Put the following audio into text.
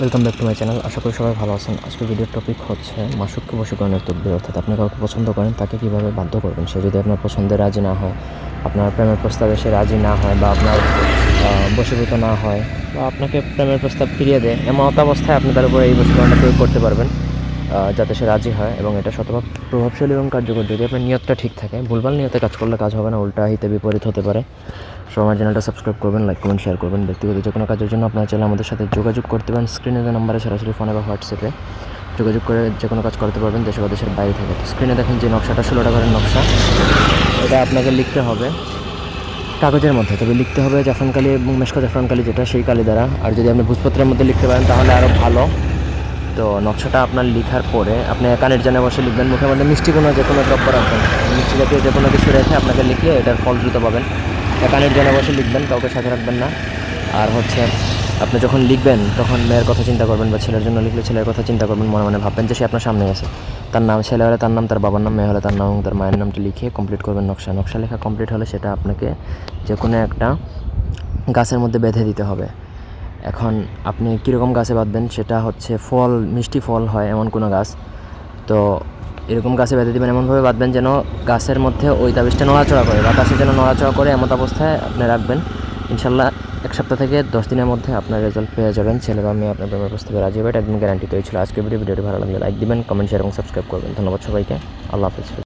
Welcome back to my channel আশা করি সবাই ভালো আছেন। আজকের ভিডিওর টপিক হচ্ছে মাসুককে বশীকরণের তদ্বির অর্থাৎ আপনি কাউকে পছন্দ করেন, তাকে কীভাবে বাধ্য করবেন? সে যদি আপনার পছন্দে রাজি না হয়, আপনার প্রেমের প্রস্তাবে সে রাজি না হয় বা আপনার বশীভূত না হয় বা আপনাকে প্রেমের প্রস্তাব ফিরিয়ে দেয়, এমন অবস্থায় আপনি তার উপরে এই বশীকরণটা প্রয়োগ করতে পারবেন। যাতে সে রাজি হয় এবং এটা শতভাগ প্রভাবশালী এবং কার্যকর। যদি আপনার নিয়তটা ঠিক থাকে, ভুলভাল নিয়তে কাজ করলে কাজ হবে না, উল্টা হিতে বিপরীত হতে পারে। সো আমার চ্যানেলটা সাবস্ক্রাইব করবেন লাইক কমেন্ট শেয়ার করবেন। ব্যক্তিগত যে কোনো কাজের জন্য আপনার চাইলে আমাদের সাথে যোগাযোগ করতে পারেন। স্ক্রিনে যে নাম্বারে সরাসরি ফোনে বা হোয়াটসঅ্যাপে যোগাযোগ করে যে কোনো কাজ করতে পারবেন, দেশে বা দেশের বাইরে থেকে। স্ক্রিনে দেখেন যে নকশাটা ষোলো টাকার নকশা। এটা আপনাকে লিখতে হবে কাগজের মধ্যে। তবে লিখতে হবে জাফরান কালি এবং মেশকো জাফরান কালি যেটা, সেই কালি দ্বারা। আর যদি আপনি ভূতপত্রের মধ্যে লিখতে পারেন, তাহলে আরও ভালো। তো নকশাটা আপনার লেখার পরে আপনি কানের জানে বসে লিখবেন, মুখের মধ্যে মিষ্টি কোনো যে কোনো দ্রব্য রাখবেন। মিষ্টি জাতীয় যে কোনো কিছু রেখে আপনাকে লিখলে এটার ফল দ্রুত পাবেন। কানের জানে বসে লিখবেন, কাউকে সাথে রাখবেন না। আর হচ্ছে, আপনি যখন লিখবেন, তখন মেয়ের কথা চিন্তা করবেন বা ছেলের জন্য লিখলে ছেলের কথা চিন্তা করবেন, মনে মনে ভাববেন যে সে আপনার সামনে আছে। তার নাম ছেলে হলে তার নাম, তার বাবার নাম, মেয়ে হলে তার নাম এবং তার মায়ের নামটি লিখে কমপ্লিট করবেন নকশা। নকশা লেখা কমপ্লিট হলে সেটা আপনাকে যে কোনো একটা গাছের মধ্যে বেঁধে দিতে হবে। এখন আপনি কীরকম গাছে বাঁধবেন? সেটা হচ্ছে ফল, মিষ্টি ফল হয় এমন কোনো গাছ। তো এরকম গাছে বেঁধে দেবেন, এমনভাবে বাঁধবেন যেন গাছের মধ্যে ওই তাবিজটা নড়াচড়া করে বাতাসে যেন নড়াচড়া করে এমন অবস্থায় আপনি রাখবেন। ইনশাল্লাহ এক সপ্তাহ থেকে দশ দিনের মধ্যে আপনার রেজাল্ট পেয়ে যাবেন। ছেলে বা মেয়ে আপনার প্রেমের প্রস্তাবে রাজি হবে, এটা একদম গ্যারান্টি তৈরি ছিল। আজকে ভিডিও ভিডিওটি ভালো লাগলে লাইক দিবেন কমেন্ট শেয়ার এবং সাবস্ক্রাইব করবেন। ধন্যবাদ সবাইকে। আল্লাহ হাফিজ।